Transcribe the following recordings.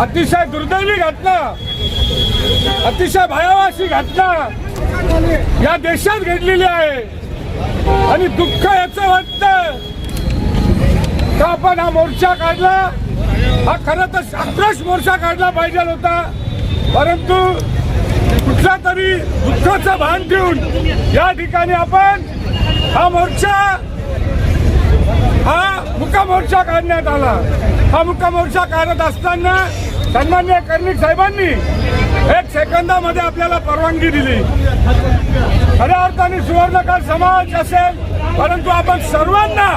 अतिशय दुर्दैवी घटना. अतिशय भयावाशी घटना. या देशात घडलेली आहे. आणि दुःख याचं वाटतं का आपण हा मोर्चा काढला? हा खरं तर आक्रोश मोर्चा काढला पाहिजे होता. परंतु कुठला तरी दुःखाचं भान ठेवून या ठिकाणी आपण हा मोर्चा हा मुका मोर्चा काढण्यात आला. हा मुका मोर्चा काढत असताना सन्मान्य कर्णिक साहेबांनी एक सेकंदामध्ये आपल्याला परवानगी दिली. खऱ्या अर्थाने सुवर्णकाळ समाज असेल परंतु आपण सर्वांना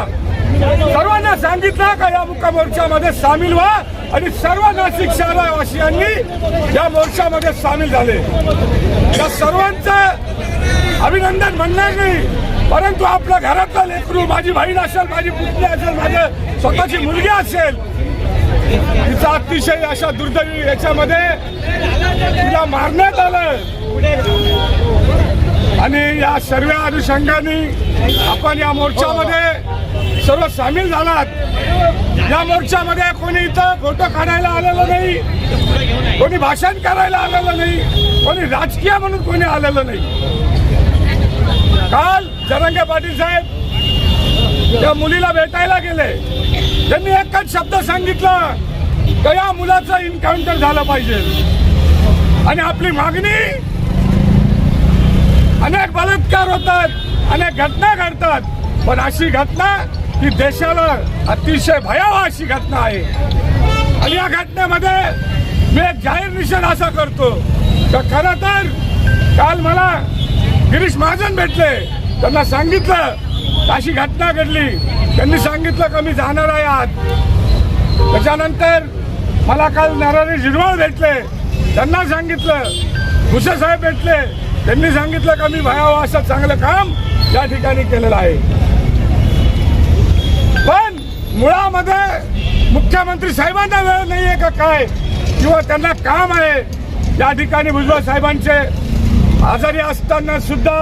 सर्वांना सांगितलं का या मुक्का मोर्चामध्ये सामील व्हा आणि सर्व नाशिक शहरवासियांनी या मोर्चामध्ये सामील झाले. या सर्वांचं अभिनंदन म्हणणार नाही परंतु आपल्या घरातला लेकरू माझी बहीण असेल माझी पुतणी असेल माझ्या स्वतःची मुलगी असेल तिचा अतिशय अशा दुर्दैवी याच्यामध्ये तिला मारण्यात आलं. आणि या सर्व अनुषंगाने आपण या मोर्चामध्ये सर्व सामील झालात. या मोर्चामध्ये कोणी इथं फोटो काढायला आलेलं नाही कोणी भाषण करायला आलेलं नाही कोणी राजकीय म्हणून कोणी आलेलं नाही. काल जरंगे पाटील साहेब त्या मुलीला भेटायला गेले. त्यांनी एकच शब्द सांगितला का या मुलाचं इन्काउंटर झालं पाहिजे. आणि आपली मागणी अनेक बलात्कार होतात अनेक घटना घडतात पण अशी घटना ही देशाला अतिशय भयावह अशी घटना आहे. आणि या घटनेमध्ये मी एक जाहीर निषेध असा करतो तर खरं तर काल मला गिरीश महाजन भेटले त्यांना सांगितलं अशी घटना घडली. त्यांनी सांगितलं का मी जाणार आहे आज. त्याच्यानंतर मला काल नरहरी झिरवळ भेटले. त्यांना सांगितलं. भुसे साहेब भेटले. त्यांनी सांगितलं का मी भयावं असं चांगलं काम या ठिकाणी केलेलं आहे. पण मुळामध्ये मुख्यमंत्री साहेबांना वेळ नाहीये का काय? किंवा त्यांना काम आहे. या ठिकाणी भुजबळ साहेबांचे आजारी असताना सुद्धा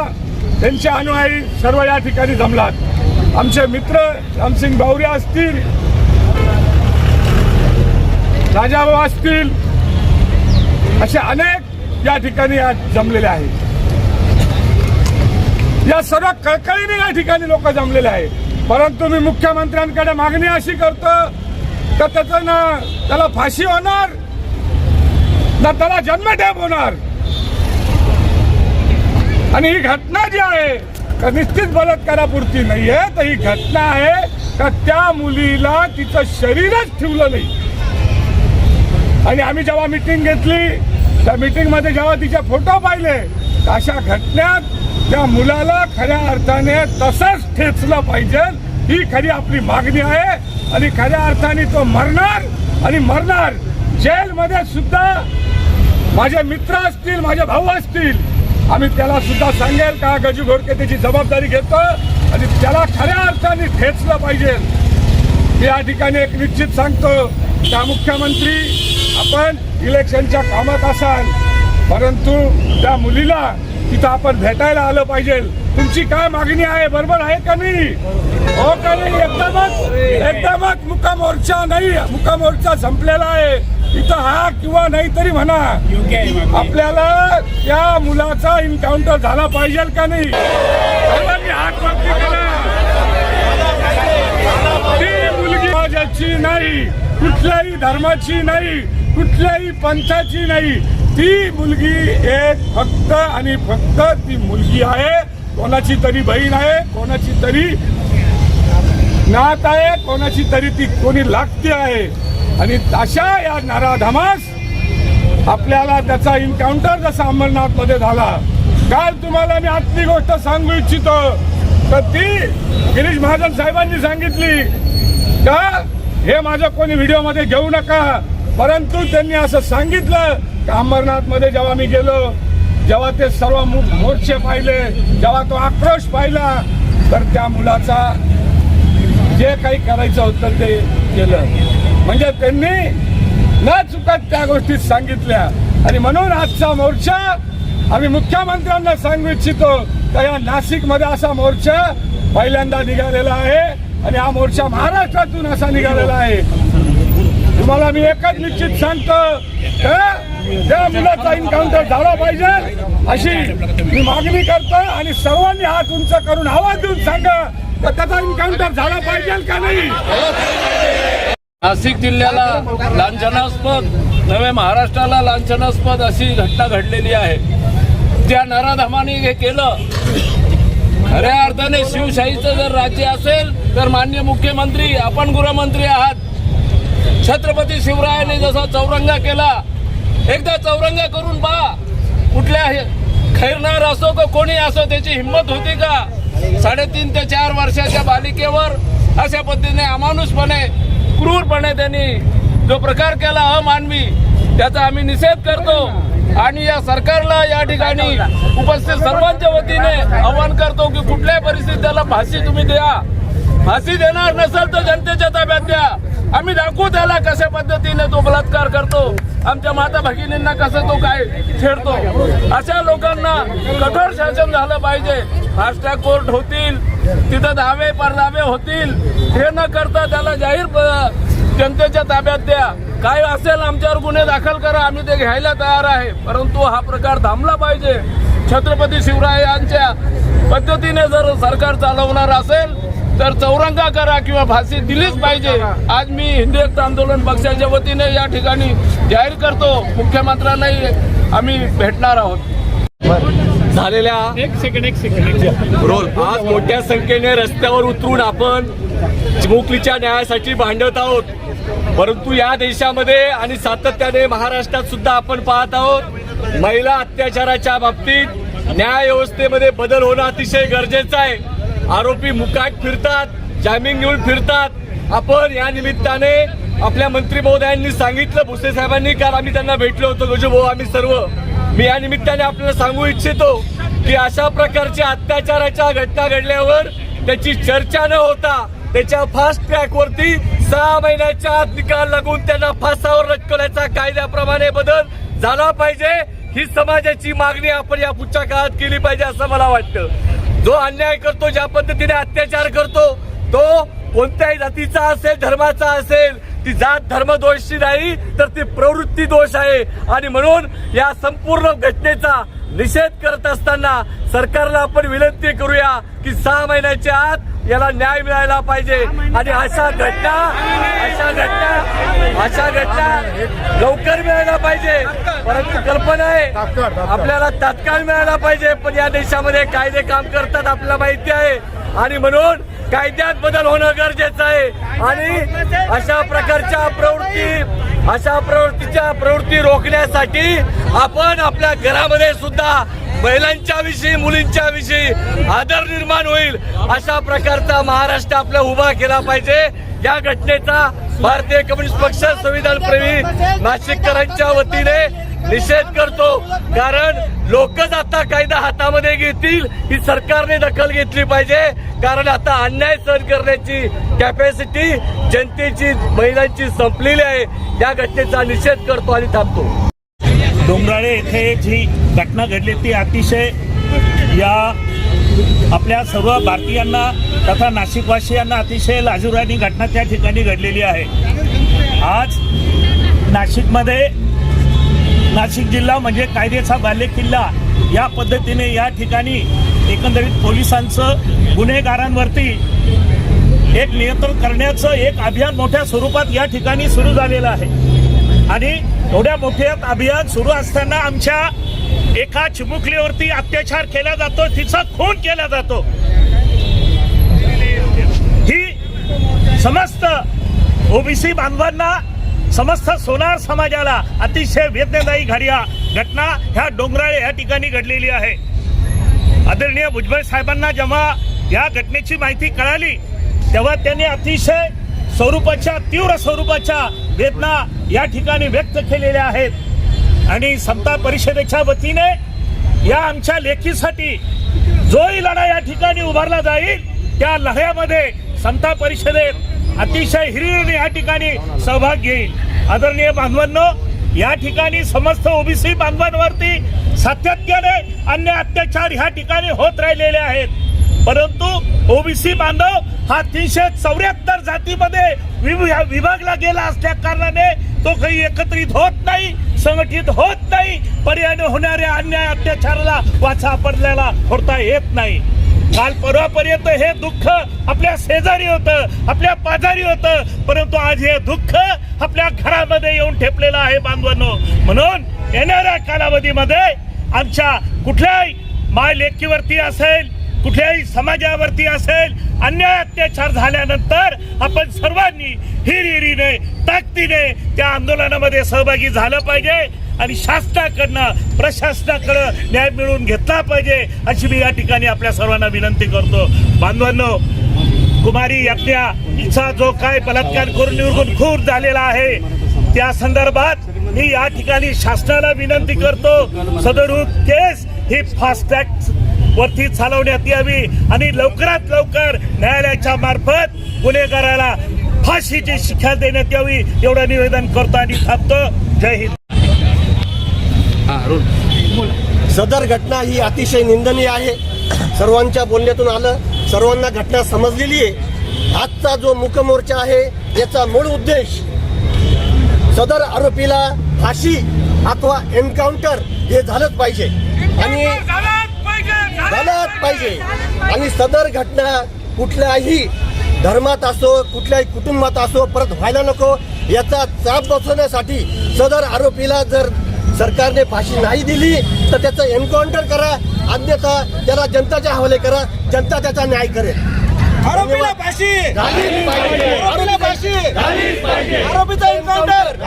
त्यांचे अनुयायी सर्व या ठिकाणी जमलात. आमचे मित्र रामसिंग भावरे असतील राजाभाऊ असतील असे अनेक या ठिकाणी आज जमलेले आहेत. या सर्व कळकळीने या ठिकाणी लोक जमलेले आहेत. परंतु मी मुख्यमंत्र्यांकडे मागणी अशी करतो तर त्याचं ना त्याला फाशी होणार ना त्याला जन्मठेप होणार. आणि ही घटना जी आहे का निश्चित बलात्कारापुरती नाहीये तर ही घटना आहे का त्या मुलीला तिचं शरीरच ठेवलं नाही. आणि आम्ही जेव्हा मिटिंग घेतली त्या मीटिंगमध्ये जेव्हा तिचे फोटो पाहिले तर अशा घटनेत त्या मुलाला खऱ्या अर्थाने तसंच ठेचलं पाहिजे. ही खरी आपली मागणी आहे आणि खऱ्या अर्थाने तो मरणार आणि मरणार. जेलमध्ये सुद्धा माझे मित्र असतील माझे भाऊ असतील आम्ही त्याला सुद्धा सांगेल का गजू घोडके त्याची जबाबदारी घेतो आणि त्याला खऱ्या अर्थाने ठेचलं पाहिजे. मी या ठिकाणी एक निश्चित सांगतो त्या मुख्यमंत्री आपण इलेक्शनच्या कामात असाल परंतु त्या मुलीला तिथं आपण भेटायला आलं पाहिजे. तुमची काय मागणी आहे? बरोबर आहे का नाही? हो का नाही? एकदमच एकदमच मुका मोर्चा नाही मुका मोर्चा संपलेला आहे. इथं हा किंवा नाही तरी म्हणा. आपल्याला त्या मुलाचा एन्काउंटर झाला पाहिजे का नाही? सर्वांनी हात वरती करा. ती मुलगी नाही कुठल्याही धर्माची नाही कुठल्याही पंथाची नाही. ती मुलगी एक फक्त आणि फक्त ती मुलगी आहे. कोणाची तरी बहीण आहे कोणाची तरी नात आहे कोणाची तरी ती कोणी लागते आहे. आणि अशा या नराधमास आपल्याला त्याचा इन्काउंटर जसा अंबरनाथमध्ये झाला. काल तुम्हाला मी आतली गोष्ट सांगू इच्छितो. तर ती गिरीश महाजन साहेबांनी सांगितली का हे माझं कोणी व्हिडिओमध्ये घेऊ नका. परंतु त्यांनी असं सांगितलं का अंबरनाथमध्ये जेव्हा मी गेलो जेव्हा ते सर्व मोर्चे पाहिले जेव्हा तो आक्रोश पाहिला तर त्या मुलाचा जे काही करायचं होतं ते केलं. म्हणजे त्यांनी न चुकत त्या गोष्टी सांगितल्या. आणि म्हणून आजचा मोर्चा आम्ही मुख्यमंत्र्यांना सांगू इच्छितो का या नाशिकमध्ये असा मोर्चा पहिल्यांदा निघालेला आहे आणि हा मोर्चा महाराष्ट्रातून असा निघालेला आहे. तुम्हाला मी एकच निश्चित सांगतो त्या मुलाचा इन्काउंटर झाला पाहिजे अशी मी मागणी करतो आणि सर्वांनी हात उंच करून आवाज देऊन सांगा तर त्याचा इन्काउंटर झाला पाहिजे का नाही? नाशिक जिल्ह्याला लांछनास्पद नव्हे महाराष्ट्राला लांछनास्पद अशी घटना घडलेली आहे. त्या नराधमाने हे केलं. खऱ्या अर्थाने शिवशाहीचं जर राज्य असेल तर मान्य मुख्यमंत्री आपण गृहमंत्री आहात. छत्रपती शिवरायाने जसा चौरंगा केला एकदा चौरंगा करून पहा कुठल्या खैरनार असो का कोणी असो त्याची हिंमत होती का? साडेतीन ते चार वर्षाच्या बालिकेवर अशा पद्धतीने अमानुषपणे क्रूरपणे त्यांनी जो प्रकार केला अमानवी त्याचा आम्ही निषेध करतो. आणि या सरकारला या ठिकाणी उपस्थित सर्वांच्या वतीने आवाहन करतो की कुठल्याही परिस्थितीत त्याला फाशी तुम्ही द्या. फाशी देणार नसेल तर जनतेच्या ताब्यात द्या. आम्ही दाखवू त्याला कशा पद्धतीने तो बलात्कार करतो. आमच्या माता भगिनींना कसं तो काय छेडतो. अशा लोकांना कठोर शासन झालं पाहिजे. फास्टॅग कोर्ट होतील. तिथं दावे परदावे होतील. हे न करता त्याला जाहीर प- जनतेच्या ताब्यात द्या. काय असेल आमच्यावर गुन्हे दाखल करा आम्ही ते घ्यायला तयार आहे. परंतु हा प्रकार थांबला पाहिजे. छत्रपती शिवरायांच्या पद्धतीने जर सरकार चालवणार असेल तर चौरंगा करा किंवा फाशी दिलीच पाहिजे. आज मी हिंदी एकता आंदोलन पक्षाच्या वतीने या ठिकाणी जाहीर करतो. मुख्यमंत्र्यांनाही आम्ही भेटणार आहोत. झालेल्या एक सेकंड एक सेकंड रोल. आज मोठ्या संख्येने रस्त्यावर उतरून आपण चिमुकलीच्या न्यायासाठी भांडत आहोत. परंतु या देशामध्ये आणि सातत्याने महाराष्ट्रात सुद्धा आपण पाहत आहोत महिला अत्याचाराच्या बाबतीत न्याय व्यवस्थेमध्ये बदल होणं अतिशय गरजेचं आहे. आरोपी मुकाट फिरतात जामीन घेऊन फिरतात. आपण या निमित्ताने आपल्या मंत्री महोदयांनी सांगितलं भुसे साहेबांनी काल आम्ही त्यांना भेटलो होतो गजू भाऊ आम्ही सर्व. मी या निमित्ताने आपल्याला सांगू इच्छितो की अशा प्रकारच्या अत्याचाराच्या घटना घडल्यावर त्याची चर्चा न होता त्याच्या फास्ट ट्रॅकवरती सहा महिन्याच्या आत निकाल लागून त्यांना फासावर लटकवण्याचा कायद्याप्रमाणे बदल झाला पाहिजे. ही समाजाची मागणी आपण या पुढच्या काळात केली पाहिजे असं मला वाटतं. जो अन्याय करतो ज्या पद्धतीने अत्याचार करतो तो कोणत्याही जातीचा असेल धर्माचा असेल ती जात धर्म दोषी नाही तर ती प्रवृत्ती दोष आहे. आणि म्हणून या संपूर्ण घटनेचा निषेध करत असताना सरकारला आपण विनंती करूया की सहा महिन्याच्या आत याला न्याय मिळायला पाहिजे. आणि अशा घटना अशा घटना अशा घटना लवकर मिळायला पाहिजे. परंतु कल्पना आहे आपल्याला तात्काळ मिळायला पाहिजे. पण या देशामध्ये कायदे काम करतात आपल्याला माहिती आहे. आणि म्हणून कायद्यात बदल होणं गरजेचं आहे. आणि अशा प्रकारच्या प्रवृत्ती अशा प्रवृत्तीच्या प्रवृत्ती रोखण्यासाठी आपण आपल्या घरामध्ये सुद्धा महिलांच्या विषयी मुलींच्या विषयी आदर निर्माण होईल अशा प्रकारचा महाराष्ट्र आपला उभा केला पाहिजे. या घटनेचा भारतीय कम्युनिस्ट पक्ष संविधान प्रेमी नाशिककरांच्या वतीने निषेध करतो. कारण लोकच आता कायदा हातामध्ये घेतील ही सरकारने दखल घेतली पाहिजे. कारण आता अन्याय सहन करण्याची कॅपॅसिटी जनतेची महिलांची संपलेली आहे. या घटनेचा निषेध करतो आणि थांबतो. डोंगराळे येथे जी घटना घडली. ती अतिशय या आपल्या सर्व भारतीयांना तथा नाशिकवासियांना अतिशय लाजुरानी घटना त्या ठिकाणी घडलेली आहे. आज नाशिकमध्ये नाशिक जिल्हा म्हणजे कायद्याचा बालेकिल्ला. या पद्धतीने या ठिकाणी एकंदरीत पोलिसांचं गुन्हेगारांवरती एक नियंत्रण करण्याचं एक अभियान मोठ्या स्वरूपात या ठिकाणी सुरू झालेलं आहे. आणि एवढ्या मोठ्या अभियान सुरू असताना आमच्या एका चिमुकलीवरती अत्याचार केला जातो तिचा खून केला जातो. ही समस्त ओबीसी बांधवांना समस्त सोनार समाजाला अतिशय वेदनादायी घडिया घटना ह्या डोंगराळे या ठिकाणी घडलेली आहे. आदरणीय भुजबळ साहेबांना जेव्हा या घटनेची माहिती कळाली तेव्हा त्यांनी अतिशय स्वरूपाच्या तीव्र स्वरूपाच्या वेदना या ठिकाणी व्यक्त केलेल्या आहेत. आणि समता परिषदेच्या वतीने या आमच्या लेखीसाठी जोही लढा या ठिकाणी उभारला जाईल. त्या लढ्यामध्ये समता परिषदेत अतिशय हिरिरीने या ठिकाणी सहभाग घेईल. आदरणीय बांधवांनो या ठिकाणी समस्त ओबीसी बांधवांवरती सातत्याने अन्य अत्याचार ह्या ठिकाणी होत राहिलेले आहेत. परंतु ओबीसी बांधव हा तीनशे चौऱ्याहत्तर जातीमध्ये विभागला गेला असल्या कारणाने तो काही एकत्रित होत नाही संघटित होत नाही. पर्याय होणाऱ्या अन्याय अत्याचाराला वाचा पडलेला होता येत नाही. काल परवापर्यंत हे दुःख आपल्या शेजारी होतं आपल्या पाजारी होतं परंतु आज हे दुःख आपल्या घरामध्ये येऊन ठेपलेलं आहे बांधवांनो. म्हणून येणाऱ्या कालावधीमध्ये आमच्या कुठल्याही माय लेखीवरती असेल कुठल्याही समाजावरती असेल अन्याय अत्याचार झाल्यानंतर आपण सर्वांनी हिरिरीने ताकदीने त्या आंदोलनामध्ये सहभागी झालं पाहिजे. आणि शासनाकडनं प्रशासनाकडं न्याय मिळवून घेतला पाहिजे अशी मी या ठिकाणी आपल्या सर्वांना विनंती करतो. बांधवांनो कुमारी यज्ञा हिचा जो काय बलात्कार करून निवडून खूर झालेला आहे त्या संदर्भात मी या ठिकाणी शासनाला विनंती करतो सदरूप केस ही फास्ट ट्रॅक वरती चालवण्यात यावी आणि लवकरात लवकर न्यायालयाच्या मार्फत गुन्हेगाराला फाशीची शिक्षा देण्यात यावी एवढं निवेदन करतो आणि थांबतो. जय हिंद. सदर घटना ही अतिशय निंदनीय आहे. सर्वांच्या बोलण्यातून आलं. सर्वांना घटना समजलेली आहे. आजचा जो मुकमोर्चा आहे याचा मूळ उद्देश सदर आरोपीला फाशी अथवा एन्काउंटर हे झालंच पाहिजे. आणि झालंच पाहिजे. आणि सदर घटना कुठल्याही धर्मात असो कुठल्याही कुटुंबात असो परत व्हायला नको. याचा चाप बसवण्यासाठी सदर आरोपीला जर सरकारने फाशी नाही दिली तर त्याचं एन्काउंटर करा. अन्यथा त्याला जनताच्या हवाले करा. जनता त्याचा न्याय करेल. आरोपीला फाशी! आरोपीला फाशी! आरोपीचा एन्काउंटर!